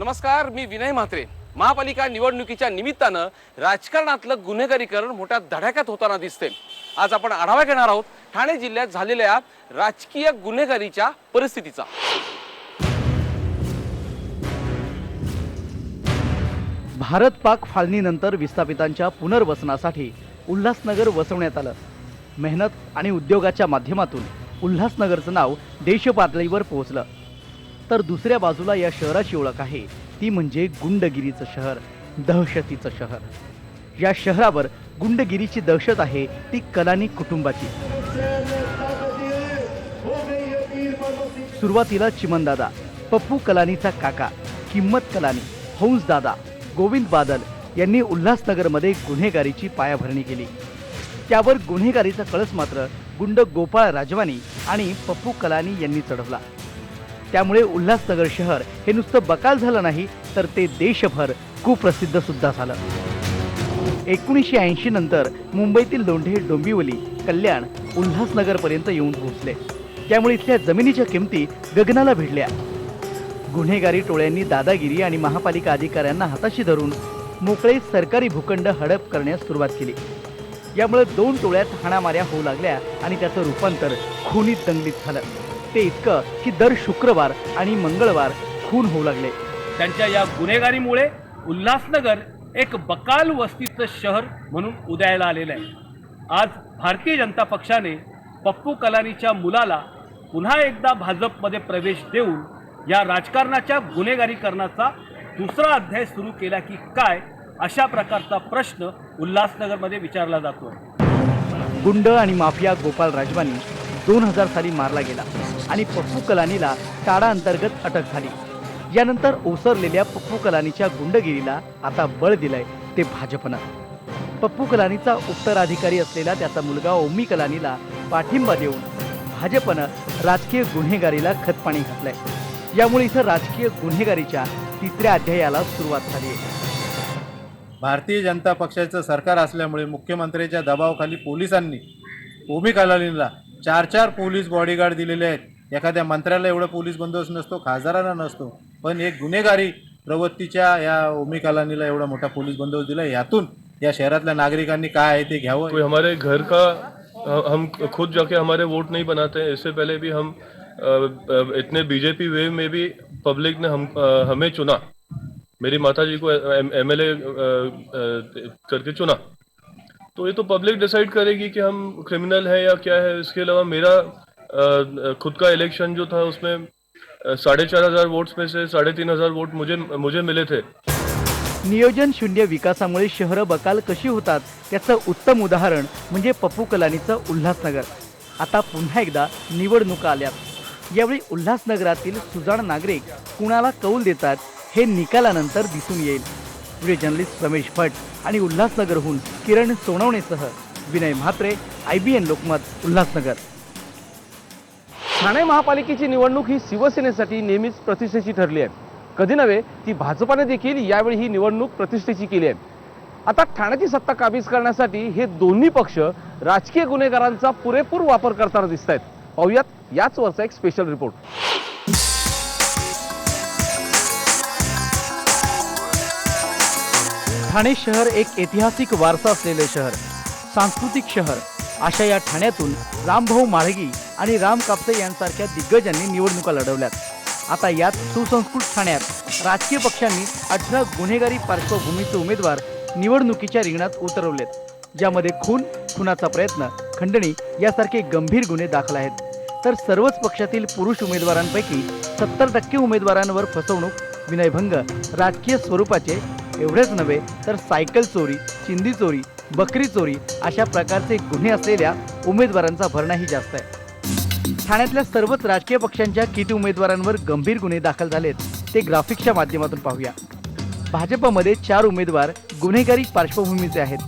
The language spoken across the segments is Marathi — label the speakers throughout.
Speaker 1: नमस्कार मी विनय म्हात्रे. महापालिका निवडणुकीच्या निमित्तानं राजकारणातलं गुन्हेगारीकरण मोठ्या धडाक्यात होताना दिसते आज आपण आढावा घेणार आहोत ठाणे जिल्ह्यात झालेल्या राजकीय गुन्हेगारीच्या परिस्थितीचा.
Speaker 2: भारत पाक फाळणीनंतर विस्थापितांच्या पुनर्वसनासाठी उल्हासनगर वसवण्यात आलं. मेहनत आणि उद्योगाच्या माध्यमातून उल्हासनगरचं नाव देशपातळीवर पोहोचलं. तर दुसऱ्या बाजूला या शहराची ओळख आहे. ती म्हणजे गुंडगिरीचं शहर दहशतीचं शहर. या शहरावर गुंडगिरीची दहशत आहे ती कलानी कुटुंबाची. सुरुवातीला चिमनदादा पप्पू कलानीचा काका किंमत कलानी हंसदादा गोविंद बादल यांनी उल्हासनगरमध्ये गुन्हेगारीची पायाभरणी केली. त्यावर गुन्हेगारीचा कळस मात्र गुंड गोपाळ राजवानी आणि पप्पू कलानी यांनी चढवला. त्यामुळे उल्हासनगर शहर हे नुसतं बकाल झालं नाही तर ते देशभर कुप्रसिद्ध सुद्धा झालं. एकोणीसशे ऐंशी नंतर मुंबईतील लोंढे डोंबिवली कल्याण उल्हासनगरपर्यंत येऊन पोहोचले. त्यामुळे इथल्या जमिनीच्या किमती गगनाला भिडल्या. गुन्हेगारी टोळ्यांनी दादागिरी आणि महापालिका अधिकाऱ्यांना हाताशी धरून मोकळे सरकारी भूखंड हडप करण्यास सुरुवात केली. यामुळे दोन टोळ्यात हाणामाऱ्या होऊ लागल्या आणि त्याचं रूपांतर खुनीत दंगलीत झालं. ते इतकं की दर शुक्रवार आणि मंगळवार खून होऊ लागले.
Speaker 3: त्यांच्या या गुन्हेगारीमुळे उल्हासनगर एक बकाल वस्तीचं शहर म्हणून उदयाला आलेलं आहे. आज भारतीय जनता पक्षाने पप्पू कलानीच्या मुलाला पुन्हा एकदा भाजपमध्ये प्रवेश देऊन या राजकारणाच्या गुन्हेगारीकरणाचा दुसरा अध्याय सुरू केला की काय अशा प्रकारचा प्रश्न उल्हासनगरमध्ये विचारला जातो.
Speaker 2: गुंड आणि माफिया गोपाल राजवानी दोन हजार साली मारला गेला आणि पप्पू कलानीला टाडा अंतर्गत अटक झाली. यानंतर ओसरलेल्या पप्पू कलानीच्या गुंडगिरीला आता बळ दिलंय ते भाजपनं. पप्पू कलानीचा उत्तराधिकारी असलेला त्याचा मुलगा ओमी कलानीला पाठिंबा देऊन भाजपनं राजकीय गुन्हेगारीला खतपाणी घातलंय. यामुळे इथं राजकीय गुन्हेगारीच्या तिसऱ्या अध्यायाला सुरुवात झाली आहे.
Speaker 4: भारतीय जनता पक्षाचं सरकार असल्यामुळे मुख्यमंत्र्यांच्या दबावाखाली पोलिसांनी ओमी कलानीला चार चार पोलीस बॉडीगार्ड दिलेले आहेत. एखाद्या मंत्र्याला एवढा पोलीस बंदोबस्त नसतो खासदारांना नसतो. पण एक गुन्हेगारी प्रवृत्तीच्या या ओमी कलानीला एवढा मोठा पोलीस बंदोबस्त दिला यातून या शहरातल्या नागरिकांनी काय आहे ते घ्यावं?
Speaker 5: हमारे घर का हम खुद जाके हमारे वोट नहीं बनाते हैं। इससे पहले भी हम इतने बीजेपी वे में भी पब्लिक ने हम हमें चुना। मेरी माता जी को एमएलए करके चुना। तो ये तो पब्लिक डिसाइड करेगी कि हम क्रिमिनल है या क्या है। इसके अलावा मेरा खुद का इलेक्शन जो था उसमें साढ़े चार हजार वोट्स में से साढ़े तीन हजार वोट मुझे मुझे मिले थे।
Speaker 2: नियोजन शून्य विकासामुळे शहरं बकाल कशी होतात त्याचं उत्तम उदाहरण म्हणजे पप्पू कलानीचं उल्हासनगर. आता पुन्हा एकदा निवडणुका आल्यात. यावेळी उल्हासनगरातील सुजाण नागरिक कुणाला कौल देतात हे निकालानंतर दिसून येईल. व्हिडिओ जर्नलिस्ट रमेश भट आणि उल्हासनगरहून Kiran सोनवणेसह Vinay Mhatre I B N Lokmat Ulhasnagar.
Speaker 1: Thane महापालिकेची निवडणूक ही शिवसेनेसाठी नेहमीच प्रतिष्ठेची ठरली आहे. कधी नव्हे ती भाजपाने देखील यावेळी ही निवडणूक प्रतिष्ठेची केली आहे. आता ठाण्याची सत्ता काबीज करण्यासाठी हे दोन्ही पक्ष राजकीय गुन्हेगारांचा पुरेपूर वापर करताना दिसत आहेत पाहूयात याच वरचा एक स्पेशल रिपोर्ट
Speaker 2: ठाणे शहर एक ऐतिहासिक वारसा असलेले शहर. सांस्कृतिक शहर. अशा या ठाण्यातून रामभाऊ माळगी आणि राम कापसे यांसारख्या दिग्गजांनी निवडणुका लढवल्यात. आता यात सुसंस्कृत ठाण्यात राजकीय पक्षांनी अठरा गुन्हेगारी पार्श्वभूमीचे उमेदवार निवडणुकीच्या रिंगणात उतरवलेत ज्यामध्ये खून खुनाचा प्रयत्न खंडणी यासारखे गंभीर गुन्हे दाखल आहेत. तर सर्वच पक्षातील पुरुष उमेदवारांपैकी सत्तर टक्के उमेदवारांवर फसवणूक विनयभंग राजकीय स्वरूपाचे एवढेच नव्हे तर सायकल चोरी चिंदी चोरी बकरी चोरी अशा प्रकारचे गुन्हे असलेल्या उमेदवारांचा भरणाही जास्त आहे. ठाण्यातल्या सर्वच राजकीय पक्षांच्या किती उमेदवारांवर गंभीर गुन्हे दाखल झालेत ते ग्राफिक्सच्या माध्यमातून पाहूया. भाजपमध्ये चार उमेदवार गुन्हेगारी पार्श्वभूमीचे आहेत.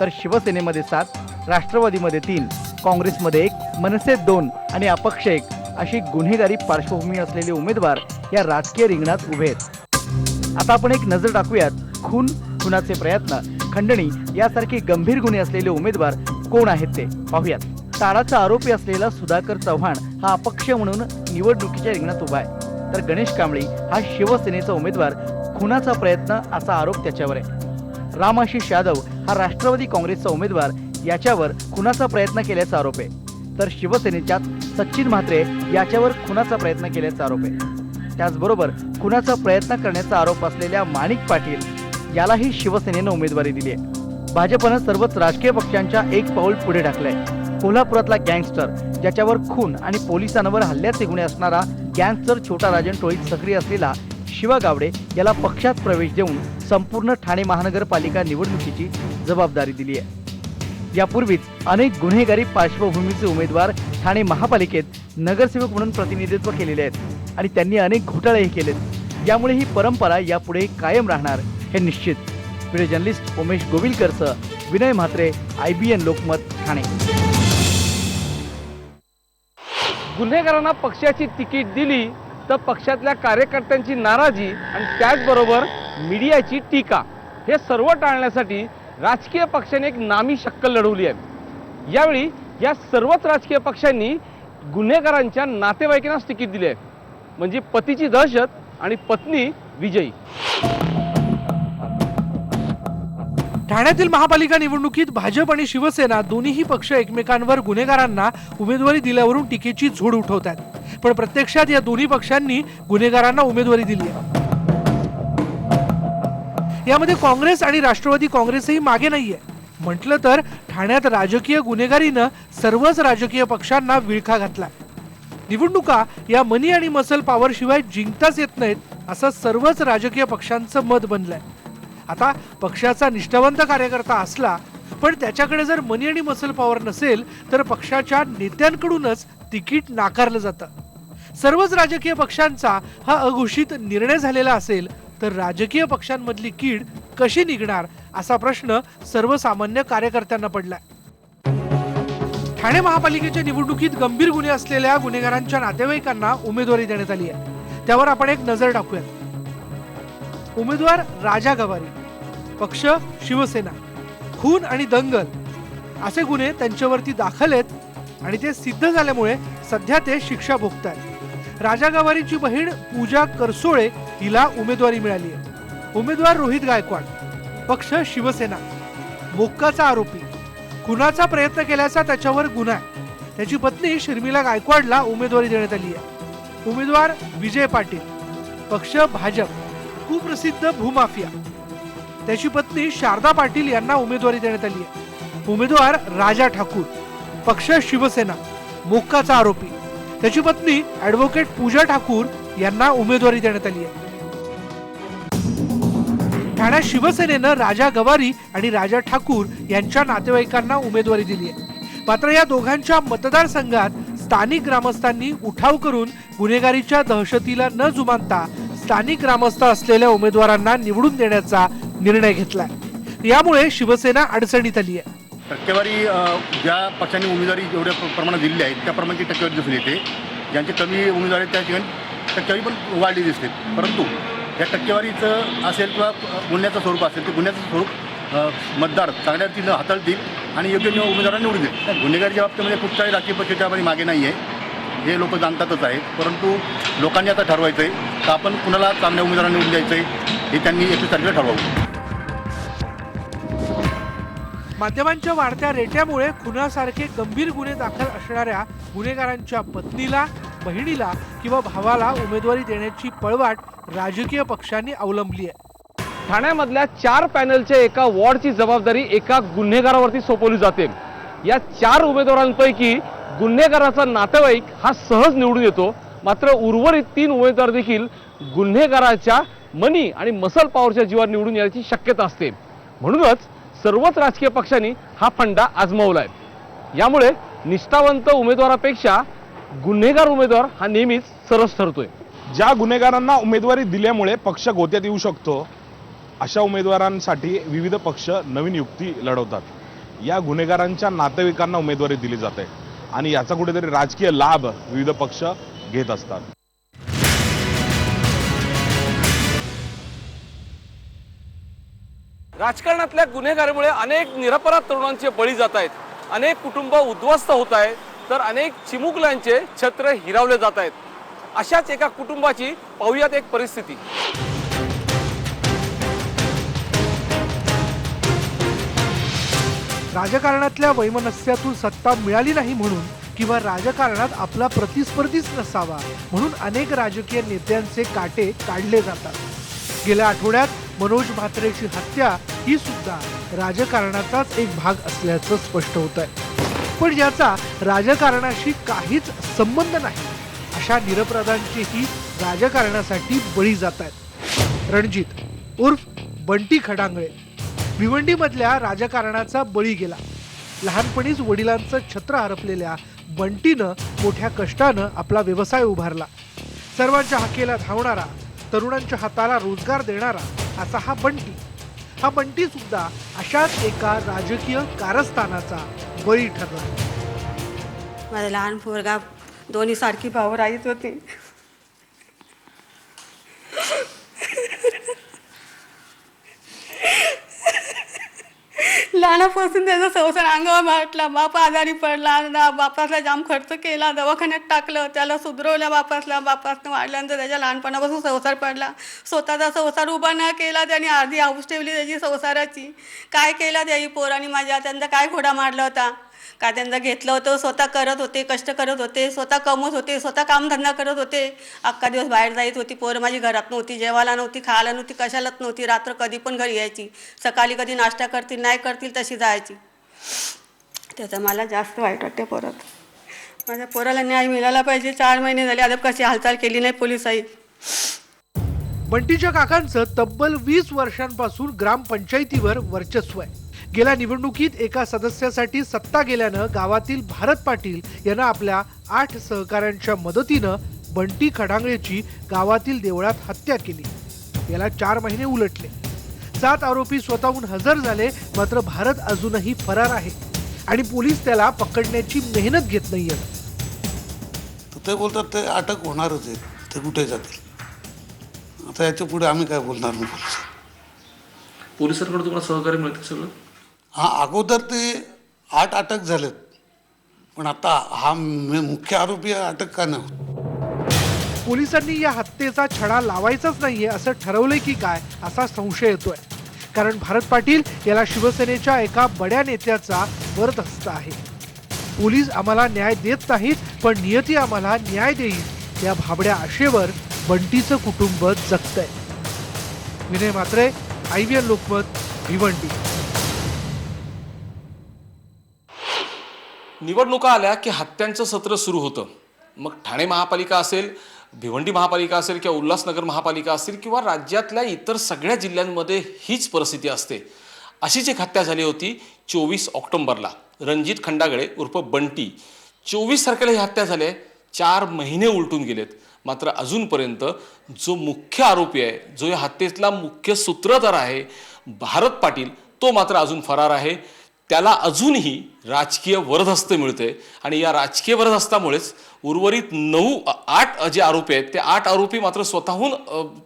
Speaker 2: तर शिवसेनेमध्ये सात राष्ट्रवादीमध्ये तीन काँग्रेसमध्ये एक मनसे दोन आणि अपक्ष एक अशी गुन्हेगारी पार्श्वभूमी असलेले उमेदवार या राजकीय रिंगणात उभे आहेत. आता आपण एक नजर टाकूयात खून खुनाचे प्रयत्न खंडणी यासारखे गंभीर गुन्हे असलेले उमेदवार कोण आहेत ते? पाहूयात. टाळाचा आरोपी असलेला सुधाकर चव्हाण हा अपक्ष म्हणून निवडणुकीच्या रिंगणात उभा आहे. तर गणेश कांबळी हा शिवसेनेचा उमेदवार खुनाचा प्रयत्न असा आरोप त्याच्यावर आहे. रामाशिष यादव हा राष्ट्रवादी काँग्रेसचा उमेदवार याच्यावर खुनाचा प्रयत्न केल्याचा आरोप आहे. तर शिवसेनेच्याच सचिन म्हात्रे याच्यावर खुनाचा प्रयत्न केल्याचा आरोप आहे. त्याचबरोबर खुनाचा प्रयत्न करण्याचा आरोप असलेल्या माणिक पाटील यालाही शिवसेनेनं उमेदवारी दिली आहे. भाजपनं सर्वच राजकीय पक्षांच्या एक पाऊल पुढे टाकलंय कोल्हापुरातला गँगस्टर ज्याच्यावर खून आणि पोलिसांवर हल्ल्याचे गुन्हे असणारा गँगस्टर छोटा राजन टोळीत सक्रिय असलेला शिवा गावडे याला पक्षात प्रवेश देऊन संपूर्ण ठाणे महानगरपालिका निवडणुकीची जबाबदारी दिली आहे. यापूर्वीच अनेक गुन्हेगारी पार्श्वभूमीचे उमेदवार ठाणे महापालिकेत नगरसेवक म्हणून प्रतिनिधित्व केलेले आहेत आणि त्यांनी अनेक घोटाळेही केलेत. यामुळे ही परंपरा यापुढे कायम राहणार हे निश्चित. Video journalist Umesh गोविलकरचं Vinay Mhatre I B N Lokmat Thane.
Speaker 1: गुन्हेगारांना पक्षाची तिकीट दिली तर पक्षातल्या कार्यकर्त्यांची नाराजी आणि त्याचबरोबर मीडियाची टीका हे सर्व टाळण्यासाठी राजकीय पक्षाने एक नामी शक्कल लढवली आहे. यावेळी या सर्वच राजकीय पक्षांनी गुन्हेगारांच्या नातेवाईकांनाच तिकीट दिले आहे. म्हणजे पतीची दहशत आणि पत्नी विजयी.
Speaker 6: ठाण्यातील महापालिका निवडणुकीत भाजप आणि शिवसेना दोन्हीही पक्ष एकमेकांवर गुन्हेगारांना उमेदवारी दिल्यावरून टीकेची झोड उठवतात पण प्रत्यक्षात या दोन्ही पक्षांनी गुन्हेगारांना उमेदवारी दिली आहे. यामध्ये काँग्रेस आणि राष्ट्रवादी काँग्रेसही मागे नाहीये. म्हटलं तर ठाण्यात राजकीय गुन्हेगारीनं सर्वच राजकीय पक्षांना विळखा घातला निवडणुका या मनी आणि मसल पॉवर शिवाय जिंकताच येत नाहीत असं सर्वच राजकीय पक्षांचं मत बनलंय. आता पक्षाचा निष्ठावंत कार्यकर्ता असला पण त्याच्याकडे जर मनी आणि मसल पॉवर नसेल तर पक्षाच्या नेत्यांकडूनच तिकीट नाकारलं जातं. सर्वच राजकीय पक्षांचा हा अघोषित निर्णय झालेला असेल तर राजकीय पक्षांमधली कीड कशी निघणार असा प्रश्न सर्वसामान्य कार्यकर्त्यांना पडलाय. ठाणे महापालिकेच्या निवडणुकीत गंभीर गुन्हे असलेल्या गुन्हेगारांच्या नातेवाईकांना उमेदवारी देण्यात आली आहे. त्यावर आपण एक नजर टाकूयात. उमेदवार राजा गवारी. पक्ष शिवसेना खून आणि दंगल असे गुन्हे त्यांच्यावरती दाखल आहेत आणि ते सिद्ध झाल्यामुळे सध्या ते शिक्षा भोगत आहेत राजा गवारीची बहीण पूजा करसोळे हिला उमेदवारी मिळाली आहे. उमेदवार रोहित गायकवाड पक्ष शिवसेना. मोक्काचा आरोपी. खुनाचा प्रयत्न केल्याचा त्याच्यावर गुन्हा आहे. त्याची पत्नी शर्मिला गायकवाडला उमेदवारी देण्यात आली आहे. उमेदवार विजय पाटील पक्ष भाजप कुप्रसिद्ध भूमाफिया. त्याची पत्नी शारदा पाटील यांना उमेदवारी देण्यात आली आहे. उमेदवार राजा ठाकूर पक्ष शिवसेना मोक्काचा आरोपी. त्याची पत्नी ऍडव्होकेट पूजा ठाकूर यांना उमेदवारी देण्यात आली आहे. ठाण्यात शिवसेनेनं राजा गवारी आणि राजा ठाकूर यांच्या नातेवाईकांना उमेदवारी दिली आहे. मात्र या दोघांच्या मतदारसंघात स्थानिक ग्रामस्थांनी उठाव करून गुन्हेगारीच्या दहशतीला न जुमानता स्थानिक ग्रामस्थ असलेल्या उमेदवारांना निवडून देण्याचा निर्णय घेतला यामुळे शिवसेना अडचणीत आली आहे.
Speaker 7: टक्केवारी ज्या पक्षांनी उमेदवारी जेवढ्या प्रमाणात दिलेली आहे त्या प्रमाणाची टक्केवारी दिसून येते. ज्यांची कमी उमेदवार आहेत, त्या ठिकाणी टक्केवारी पण वाढली दिसते. परंतु या टक्केवारीचं असेल किंवा गुन्ह्याचं स्वरूप असेल ते गुन्ह्याचं स्वरूप मतदार चांगल्या रीतीनं हाताळतील आणि योग्य उमेदवारांना निवडून देईल गुन्हेगारीच्या बाबतीमध्ये कुठच्याही राजकीय पक्ष त्यामध्ये मागे नाही आहे हे लोक जाणतातच आहेत. परंतु लोकांनी आता ठरवायचं आहे तर आपण कुणाला चांगल्या उमेदवारांना निवडून द्यायचं आहे हे त्यांनी एकवीस तारखेला ठरवावं.
Speaker 6: माध्यमांच्या वाढत्या रेट्यामुळे खुनासारखे गंभीर गुन्हे दाखल असणाऱ्या गुन्हेगारांच्या पत्नीला बहिणीला किंवा भावाला उमेदवारी देण्याची पळवाट राजकीय पक्षांनी अवलंबली आहे.
Speaker 1: ठाण्यामधल्या चार पॅनलच्या एका वॉर्डची जबाबदारी एका गुन्हेगारावरती सोपवली जाते. या चार उमेदवारांपैकी गुन्हेगाराचा नातेवाईक हा सहज निवडून येतो. मात्र उर्वरित तीन उमेदवार देखील गुन्हेगाराच्या मनी आणि मसल पॉवरच्या जीवावर निवडून येण्याची शक्यता असते. म्हणूनच सर्वच राजकीय पक्षांनी हा फंडा आजमावला आहे यामुळे निष्ठावंत उमेदवारापेक्षा गुन्हेगार उमेदवार हा नेहमीच सरस ठरतोय.
Speaker 8: ज्या गुन्हेगारांना उमेदवारी दिल्यामुळे पक्ष गोत्यात येऊ शकतो अशा उमेदवारांसाठी विविध पक्ष नवीन युक्ती लढवतात. या गुन्हेगारांच्या नातेवाईकांना उमेदवारी दिली जाते आणि याचा कुठेतरी राजकीय लाभ विविध पक्ष घेत असतात.
Speaker 1: राजकारणातल्या गुन्हेगारीमुळे अनेक निरपराध तरुणांचे बळी जात आहेत. अनेक कुटुंब उद्ध्वस्त होत आहेत. तर अनेक चिमुकल्यांचे छत्र हिरावले जात आहेत. अशाच एका कुटुंबाची पाहुयात एक परिस्थिती.
Speaker 6: राजकारणातल्या वैमनस्यातून सत्ता मिळाली नाही म्हणून किंवा राजकारणात आपला प्रतिस्पर्धीच नसावा म्हणून अनेक राजकीय नेत्यांचे काटे काढले जातात. गेल्या आठवड्यात मनोज म्हात्रेची हत्या ही सुद्धा राजकारणाचाच एक भाग असल्याचं स्पष्ट होत आहे पण याचा राजकारणाशी काहीच संबंध नाही. अशा निरपराधांचीही राजकारणासाठी बळी जात आहेत रणजित उर्फ बंटी खडांगळे. भिवंडीमधल्या राजकारणाचा बळी गेला. लहानपणीच वडिलांचं छत्र हरपलेल्या बंटीनं मोठ्या कष्टानं आपला व्यवसाय उभारला. सर्वांच्या हाकेला धावणारा तरुणांच्या हाताला रोजगार देणारा असा हा बंटी. हा बंटी सुद्धा अशाच एका राजकीय कारस्थानाचा बळी ठरला.
Speaker 9: माझा लहान पोरगा दोन्ही सारखी भाऊ राहीत होती. लहानापासून त्याचा संसार अंगावर वाटला बाप आजारी पडला. बापासला जाम खर्च केला. दवाखान्यात टाकलं. त्याला सुधरवल्या बापासला. बापासनं वाढल्यानंतर त्याच्या लहानपणापासून संसार पडला. स्वतःचा संसार उभा न केला त्याने अर्धी हाऊस ठेवली त्याची संसाराची. काय केला त्याही पोरांनी माझ्या? त्यांचा काय घोडा मारला होता? का त्यांना घेतलं होतं स्वतः करत होते कष्ट करत होते स्वतः कमवत होते स्वतः कामधंदा करत होते. अख्खा दिवस बाहेर जायत होती पोरं माझी घरात नव्हती जेवायला नव्हती खायला नव्हती कशालाच नव्हती रात्र कधी पण घरी यायची. सकाळी कधी नाश्ता करतील नाही करतील तशी जायची. त्याचं मला जास्त वाईट वाटते परत. माझ्या पोराला न्याय मिळाला पाहिजे चार महिने झाले अद्याप कशी हालचाल केली नाही पोलिसाई
Speaker 6: बंटीच्या काकांचं तब्बल वीस वर्षांपासून ग्रामपंचायतीवर वर्चस्व आहे. गेल्या निवडणुकीत एका सदस्यासाठी सत्ता गेल्यानं गावातील भारत पाटील यांना आपल्या आठ सहकाऱ्यांच्या मदतीनं बंटी खडांगळेची गावातील देवळात हत्या केली. याला चार महिने उलटले. सात आरोपी स्वतःहून हजर झाले मात्र भारत अजूनही फरार आहे आणि पोलीस त्याला पकडण्याची मेहनत घेत नाहीयेत
Speaker 10: तर ते बोलतात ते अटक होणारच आहे ते कुठे जातील? आता याच्यापुढे आम्ही काय बोलणार नाही पोलीस
Speaker 1: पोलिसांकडे तुम्हाला सहकार्य मिळतं सगळं?
Speaker 10: हा अगोदर ते आठ अटक झालेत. पण आता हा मुख्य आरोपी अटक का नाही
Speaker 6: पोलिसांनी या हत्येचा छडा लावायचाच नाहीये असं ठरवलंय की काय असा संशय येतोय. कारण भारत पाटील याला शिवसेनेच्या एका बड्या नेत्याचा वरदहस्त आहे. पोलीस आम्हाला न्याय देत नाहीत पण नियती आम्हाला न्याय देईल या भाबड्या आशेवर बंटीचं कुटुंब जगतंय. Vinay Matre I V N Lokmat Bhiwandi.
Speaker 1: निवडणुका आल्या की हत्यांचं सत्र सुरू होतं. मग ठाणे महापालिका असेल भिवंडी महापालिका असेल किंवा उल्हासनगर महापालिका असेल किंवा राज्यातल्या इतर सगळ्या जिल्ह्यांमध्ये हीच परिस्थिती असते. अशीच एक हत्या झाली होती चोवीस ऑक्टोंबरला. रणजित खंडागळे उर्फ बंटी. चोवीस तारखेला ही हत्या झाली आहे. चार महिने उलटून गेलेत. मात्र अजूनपर्यंत जो मुख्य आरोपी आहे जो या हत्येतला मुख्य सूत्रधार आहे भारत पाटील तो मात्र अजून फरार आहे. त्याला अजूनही राजकीय वरदहस्त मिळते. आणि या राजकीय वरदहस्तामुळेच उर्वरित नऊ आठ जे आरोपी आहेत ते आठ आरोपी मात्र स्वतःहून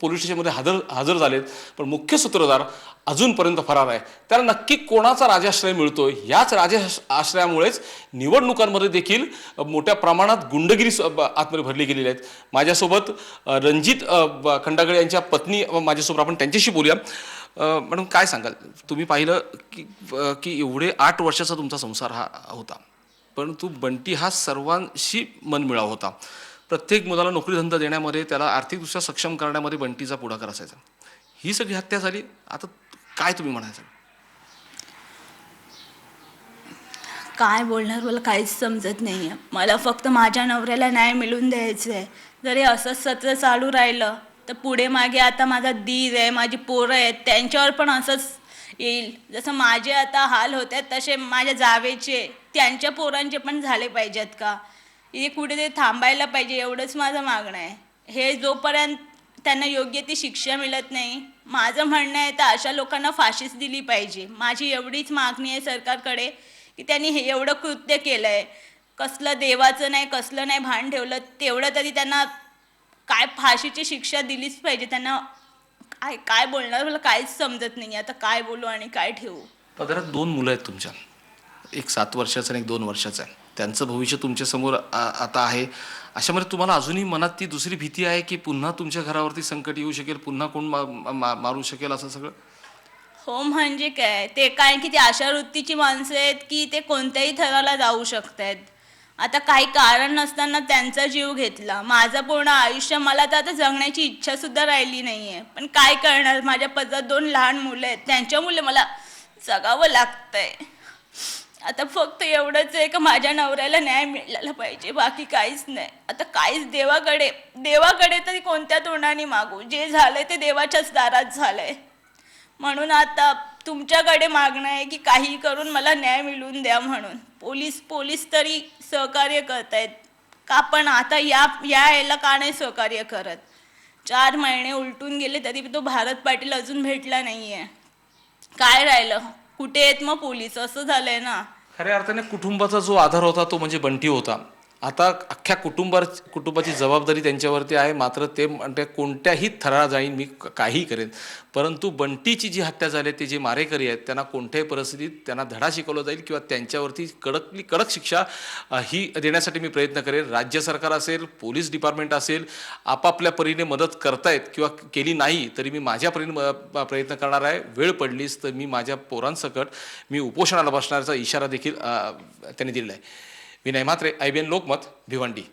Speaker 1: पोलीस स्टेशनमध्ये हजर हजर झालेत. पण मुख्य सूत्रधार अजूनपर्यंत फरार आहे. त्याला नक्की कोणाचा राजाश्रय मिळतोय? याच राजाश आश्रयामुळेच निवडणुकांमध्ये देखील मोठ्या प्रमाणात गुंडगिरी आतमध्ये भरली गेलेली आहेत. माझ्यासोबत रणजित खंडागळे यांच्या पत्नी माझ्यासोबत आपण त्यांच्याशी बोलूया. मॅडम काय सांगाल? तुम्ही पाहिलं की की एवढे आठ वर्षाचा तुमचा संसार हा होता. परंतु बंटी हा सर्वांशी मनमिळाव होता. प्रत्येक मुलाला नोकरीधंदा देण्यामध्ये त्याला आर्थिकदृष्ट्या सक्षम करण्यामध्ये बंटीचा पुढाकार असायचा. ही सगळी हत्या झाली. आता काय तुम्ही म्हणायचं?
Speaker 11: काय बोलणार? मला काहीच समजत नाही आहे मला फक्त माझ्या नवऱ्याला न्याय मिळून द्यायचं आहे जरी असंच सत्र चालू राहिलं तर पुढे मागे आता माझा दीर आहे माझी पोरं आहेत त्यांच्यावर पण असंच येईल. जसं माझे आता हाल होत आहेत तसे माझ्या जावेचे त्यांच्या पोरांचे पण झाले पाहिजेत का? हे कुठेतरी थांबायला पाहिजे एवढंच माझं मागणं आहे. हे जोपर्यंत त्यांना योग्य ती शिक्षा मिळत नाही माझं म्हणणं आहे तर अशा लोकांना फाशीच दिली पाहिजे. माझी एवढीच मागणी आहे सरकारकडे की त्यांनी हे एवढं कृत्य केलं आहे कसलं देवाचं नाही कसलं नाही भान ठेवलं तेवढं तरी त्यांना काय फाशीची शिक्षा दिलीच पाहिजे त्यांना काय काय बोलणार? मला काहीच समजत नाही आता काय बोलू आणि काय ठेवू?
Speaker 1: पदरात दोन मुलं आहेत तुमच्या. एक सात वर्षाचं आणि एक दोन वर्षाचं आहे. त्यांचं भविष्य तुमच्यासमोर आता आहे. अशामध्ये तुम्हाला अजूनही मनात ती दुसरी भीती आहे की पुन्हा तुमच्या घरावरती संकट येऊ शकेल पुन्हा कोण मा- मा- मारू शकेल असं सगळं?
Speaker 11: हो म्हणजे काय? ते काय की ते अशा वृत्तीची माणसं आहेत की ते कोणत्याही थराला जाऊ शकतात आता काही कारण नसताना त्यांचा जीव घेतला. माझं पूर्ण आयुष्य मला तर आता जगण्याची इच्छा सुद्धा राहिली नाही आहे पण काय करणार? माझ्या पदात दोन लहान मुलं आहेत. त्यांच्यामुळे मला जगावं लागतंय. आता फक्त एवढंच आहे का माझ्या नवऱ्याला न्याय मिळाला पाहिजे. बाकी काहीच नाही. आता काहीच देवाकडे देवाकडे तरी कोणत्या तोंडाने मागू? जे झालंय ते देवाच्याच दारात झालंय. म्हणून आता तुमच्याकडे मागणं आहे की काही करून मला न्याय मिळवून द्या म्हणून. पोलीस पोलीस तरी सहकार्य करत आहेत का पण आता या या याला का नाही सहकार्य करत? चार महिने उलटून गेले तरी तो भारत पाटील अजून भेटला नाही आहे काय राहिलं? कुठे आहेत मग पोलीस? असं झालंय ना.
Speaker 1: खऱ्या अर्थाने कुटुंबाचा जो आधार होता तो म्हणजे बंटी होता. आता अख्ख्या कुटुंबा कुटुंबाची जबाबदारी त्यांच्यावरती आहे. मात्र ते म्हणते कोणत्याही थराला जाईन मी काही काहीही करेन. परंतु बंटीची जी हत्या झाली ते जे मारेकरी आहेत त्यांना कोणत्याही परिस्थितीत त्यांना धडा शिकवला जाईल किंवा त्यांच्यावरती कडकली कडक शिक्षा ही देण्यासाठी मी प्रयत्न करेन. राज्य सरकार असेल पोलीस डिपार्टमेंट असेल आपापल्या परीने मदत करतायत किंवा केली नाही तरी मी माझ्या परीने प्रयत्न करणार आहे. वेळ पडलीच तर मी माझ्या पोरांसकट मी उपोषणाला बसण्याचा इशारा देखील त्यांनी दिलेला आहे. Vinay Matre I B N Lokmat Bhiwandi.